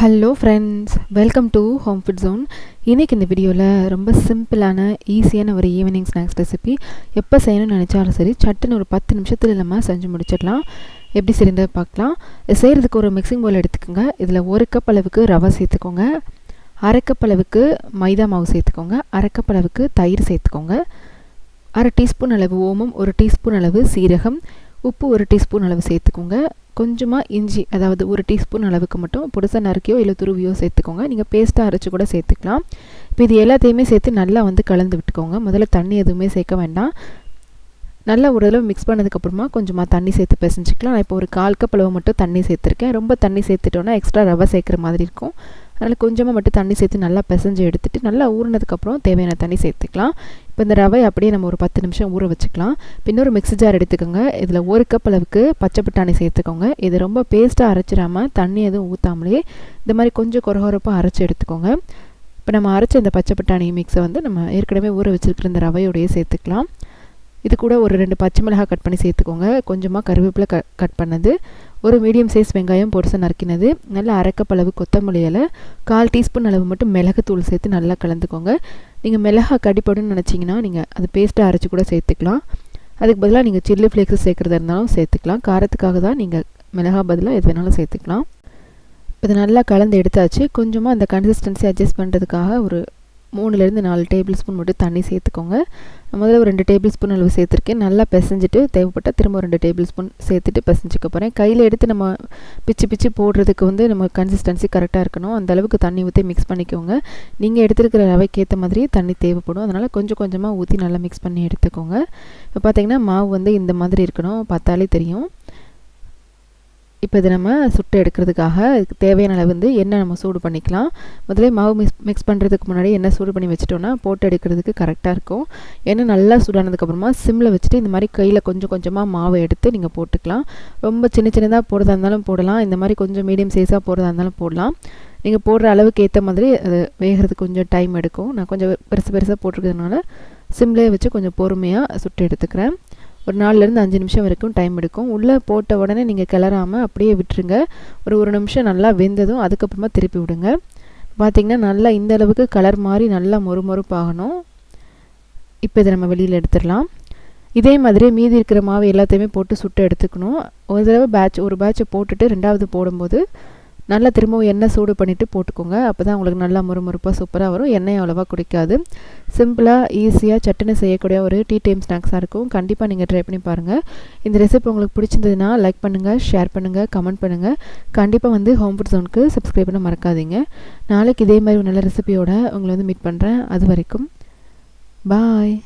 Hello friends welcome to home food zone இன்றைக்கி இந்த வீடியோவில் ரொம்ப சிம்பிளான ஈஸியான ஒரு ஈவினிங் ஸ்நாக்ஸ் ரெசிபி எப்போ செய்யணும்னு நினச்சாலும் சரி சட்டுன்னு ஒரு பத்து நிமிஷத்தில் நம்ம செஞ்சு முடிச்சிடலாம். எப்படி செய்யறது பார்க்கலாம். செய்கிறதுக்கு ஒரு மிக்சிங் பவுல் எடுத்துக்கோங்க. இதில் ஒரு கப் அளவுக்கு ரவை சேர்த்துக்கோங்க. அரை கப் அளவுக்கு மைதா மாவு சேர்த்துக்கோங்க. அரை கப் அளவுக்கு தயிர் சேர்த்துக்கோங்க. அரை டீஸ்பூன் அளவு ஓமம் ஒரு டீஸ்பூன் அளவு சீரகம் உப்பு ஒரு டீஸ்பூன் அளவு சேர்த்துக்கோங்க. கொஞ்சமாக இஞ்சி அதாவது ஒரு டீஸ்பூன் அளவுக்கு மட்டும் புதுசாக நறுக்கியோ இல்லை துருவியோ சேர்த்துக்கோங்க. நீங்கள் பேஸ்ட்டாக அரைச்சி கூட சேர்த்துக்கலாம். இப்போ இது எல்லாத்தையுமே சேர்த்து நல்லா வந்து கலந்து விட்டுக்கோங்க. முதல்ல தண்ணி எதுவுமே சேர்க்க வேண்டாம். நல்லா ஒரு தடவை மிக்ஸ் பண்ணதுக்கப்புறமா கொஞ்சமாக தண்ணி சேர்த்து பிசைஞ்சிக்கலாம். நான் இப்போ ஒரு கால் கப் அளவு மட்டும் தண்ணி சேர்த்துருக்கேன். ரொம்ப தண்ணி சேர்த்துட்டோன்னா எக்ஸ்ட்ரா ரவை சேர்க்குற மாதிரி இருக்கும். அதனால் கொஞ்சமாக மட்டும் தண்ணி சேர்த்து நல்லா பிசைஞ்சு எடுத்துகிட்டு நல்லா ஊறினதுக்கப்புறம் தேவையான தண்ணி சேர்த்துக்கலாம். இப்போ இந்த ரவை அப்படியே நம்ம ஒரு பத்து நிமிஷம் ஊற வச்சுக்கலாம். இன்னொரு மிக்ஸி ஜார் எடுத்துக்கோங்க. இதில் ஒரு கப் அளவுக்கு பச்சை பட்டாணி சேர்த்துக்கோங்க. இது ரொம்ப பேஸ்ட்டாக அரைச்சிடாமல் தண்ணி எதுவும் ஊற்றாமலே இந்த மாதிரி கொஞ்சம் குறகுறப்பாக அரைச்சி எடுத்துக்கோங்க. இப்போ நம்ம அரைச்ச இந்த பச்சை பட்டாணி மிக்ஸை வந்து நம்ம ஏற்கனவே ஊற வச்சுருக்கிற இந்த ரவையோடையே சேர்த்துக்கலாம். இது கூட ஒரு ரெண்டு பச்சை மிளகாய் கட் பண்ணி சேர்த்துக்கோங்க. கொஞ்சமாக கருவேப்பிலை க கட் பண்ணது. ஒரு மீடியம் சைஸ் வெங்காயம் பொடிசை நறுக்கினது. நல்லா அரைக்கப்பளவு கொத்தமல்லி இலை கால் டீஸ்பூன் அளவு மட்டும் மிளகுத்தூள் சேர்த்து நல்லா கலந்துக்கோங்க. நீங்கள் மிளகா கடிப்படுன்னு நினச்சிங்கன்னா நீங்கள் அது பேஸ்ட்டாக அரைச்சி கூட சேர்த்துக்கலாம். அதுக்கு பதிலாக நீங்கள் சில்லி ஃப்ளேக்ஸ் சேர்க்குறதா இருந்தாலும் சேர்த்துக்கலாம். காரத்துக்காக தான் நீங்கள் மிளகா பதிலாக எது வேணாலும் சேர்த்துக்கலாம். இப்போ இது நல்லா கலந்து எடுத்தாச்சு. கொஞ்சமாக அந்த கன்சிஸ்டன்சி அட்ஜஸ்ட் பண்ணுறதுக்காக ஒரு மூணுலேருந்து நாலு டேபிள் ஸ்பூன் மட்டும் தண்ணி சேர்த்துக்கோங்க. முதல்ல ஒரு ரெண்டு டேபிள் ஸ்பூன் அளவு சேர்த்துருக்கேன். நல்லா பிசைஞ்சிட்டு தேவைப்பட்டால் திரும்ப ரெண்டு டேபிள் ஸ்பூன் சேர்த்துட்டு பிசைஞ்சிக்க போகிறேன் கையில் எடுத்து நம்ம பிச்சு பிச்சு போடுறதுக்கு வந்து நம்ம கன்சிஸ்டன்சி கரெக்டாக இருக்கணும். அந்த அளவுக்கு தண்ணி ஊற்றி மிக்ஸ் பண்ணிக்கோங்க. நீங்கள் எடுத்துருக்கிற ரவைக்கு ஏற்ற மாதிரி தண்ணி தேவைப்படும். அதனால் கொஞ்சம் கொஞ்சமாக ஊற்றி நல்லா மிக்ஸ் பண்ணி எடுத்துக்கோங்க. இப்போ பார்த்தீங்கன்னா மாவு வந்து இந்த மாதிரி இருக்கணும். பார்த்தாலே தெரியும். இப்போ இதை நம்ம சுட்டு எடுக்கிறதுக்காக இதுக்கு தேவையான அளவு வந்து எண்ணெய் நம்ம சூடு பண்ணிக்கலாம். முதலே மாவு மிக்ஸ் மிக்ஸ் பண்ணுறதுக்கு முன்னாடி எண்ணெய் சூடு பண்ணி வச்சுட்டோன்னா போட்டு எடுக்கிறதுக்கு கரெக்டாக இருக்கும். எண்ணெய் நல்லா சூடானதுக்கப்புறமா சிம்மில் வச்சுட்டு இந்த மாதிரி கையில் கொஞ்சம் கொஞ்சமாக மாவை எடுத்து நீங்கள் போட்டுக்கலாம். ரொம்ப சின்ன சின்னதாக போடுறதா இருந்தாலும் போடலாம். இந்த மாதிரி கொஞ்சம் மீடியம் சைஸாக போடுறதா இருந்தாலும் போடலாம். நீங்கள் போடுற அளவுக்கு ஏற்ற மாதிரி அது வேகிறதுக்கு கொஞ்சம் டைம் எடுக்கும். நான் கொஞ்சம் பெருசு பெருசாக போட்டிருக்கிறதுனால சிம்லேயே வச்சு கொஞ்சம் பொறுமையாக சுட்டு எடுத்துக்கிறேன். ஒரு நாலுலேருந்து அஞ்சு நிமிஷம் வரைக்கும் டைம் எடுக்கும். உள்ளே போட்ட உடனே நீங்கள் கிளறாமல் அப்படியே விட்டுருங்க. ஒரு ஒரு நிமிஷம் நல்லா வெந்ததும் அதுக்கப்புறமா திருப்பி விடுங்க. பார்த்திங்கன்னா நல்லா இந்த அளவுக்கு கலர் மாதிரி நல்லா மொறுமொறுப்பாகணும். இப்போ இதை நம்ம வெளியில் எடுத்துடலாம். இதே மாதிரி மீதி இருக்கிற மாவு எல்லாத்தையுமே போட்டு சுட்டு எடுத்துக்கணும். ஒரு தடவை பேட்ச் ஒரு பேட்சை போட்டுட்டு ரெண்டாவது போடும்போது நல்லா திரும்பவும் எண்ணெய் சூடு பண்ணிவிட்டு போட்டுக்கோங்க. அப்போ தான் உங்களுக்கு நல்லா முறுமுறுப்பாக சூப்பராக வரும். எண்ணெய் அவ்வளோவா குடிக்காது. சிம்பிளாக ஈஸியாக சட்டுன்னு செய்யக்கூடிய ஒரு டீ டைம் ஸ்நாக்ஸாக இருக்கும். கண்டிப்பாக நீங்கள் ட்ரை பண்ணி பாருங்கள் இந்த ரெசிபி உங்களுக்கு பிடிச்சிருந்ததுன்னா லைக் பண்ணுங்கள் ஷேர் பண்ணுங்கள் கமெண்ட் பண்ணுங்கள் கண்டிப்பாக வந்து ஹோம் ஃபுட் ஜோனுக்கு சப்ஸ்கிரைப் பண்ண மறக்காதீங்க. நாளைக்கு இதே மாதிரி ஒரு நல்ல ரெசிபியோட உங்களை வந்து மீட் பண்ணுறேன் அது வரைக்கும் பாய்